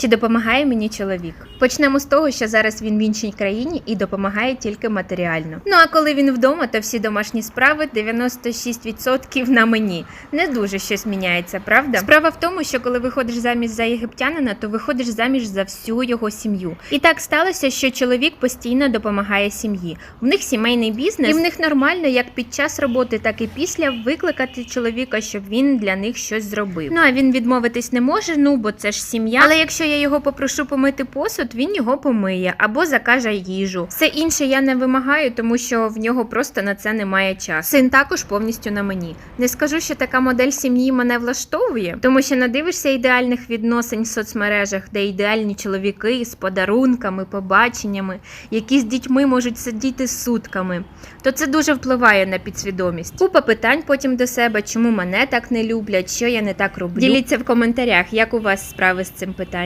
Чи допомагає мені чоловік? Почнемо з того, що зараз він в іншій країні і допомагає тільки матеріально. Ну а коли він вдома, то всі домашні справи 96% на мені. Не дуже щось міняється, правда? Справа в тому, що коли виходиш заміж за єгиптянина, то виходиш заміж за всю його сім'ю. І так сталося, що чоловік постійно допомагає сім'ї. В них сімейний бізнес, і в них нормально, як під час роботи, так і після викликати чоловіка, щоб він для них щось зробив. Ну а він відмовитись не може, ну бо це ж сім'я. Але якщо я його попрошу помити посуд, він його помиє або закаже їжу. Все інше я не вимагаю, тому що в нього просто на це немає часу. Син також повністю на мені. Не скажу, що така модель сім'ї мене влаштовує, тому що надивишся ідеальних відносин в соцмережах, де ідеальні чоловіки з подарунками, побаченнями, які з дітьми можуть сидіти сутками. То це дуже впливає на підсвідомість. Купа питань потім до себе, чому мене так не люблять, що я не так роблю. Діліться в коментарях, як у вас справи з цим питанням.